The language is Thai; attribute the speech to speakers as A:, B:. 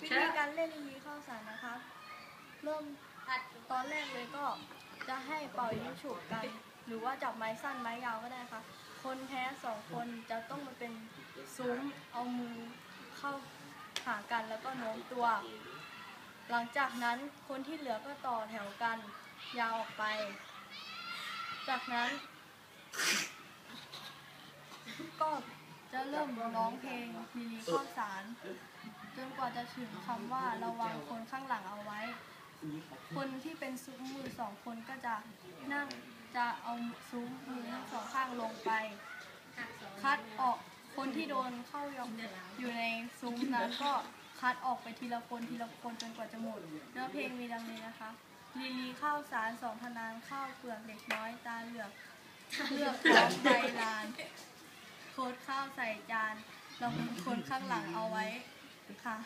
A: วิธีการเล่นลีข้าวสารนะคะเริ่มตอนแรกเลยก็จะให้เป่ายิงฉุบกัน หรือว่าจับไม้สั้นไม้ยาวก็ได้ค่ะ คนแพ้สองคนจะต้องมาเป็นซุ้มเอามือเข้าหากันแล้วก็โน้มตัว หลังจากนั้นคนที่เหลือก็ต่อแถวกันยาวออกไป จากนั้นก็ จะเริ่มร้องเพลงลีลีข้าวสาร จนกว่าจะถึงคำว่าระวังคนข้างหลังเอาไว้ คนที่เป็นซุ้มมือสองคนก็จะนั่งจะเอาซุ้มมือทั้งสองข้างลงไป คัดออกคนที่โดนเข้ายองอยู่ในซุ้มนั้นก็คัดออกไปทีละคนทีละคนจนกว่าจะหมดเนื้อเพลงมีดังนี้นะคะลีลีข้าวสารสองทนานข้าวเปลือกเด็กน้อยตาเหลือกเลือกพร้อมใบลา ใส่จานเราคนข้างหลังเอาไว้ค่ะ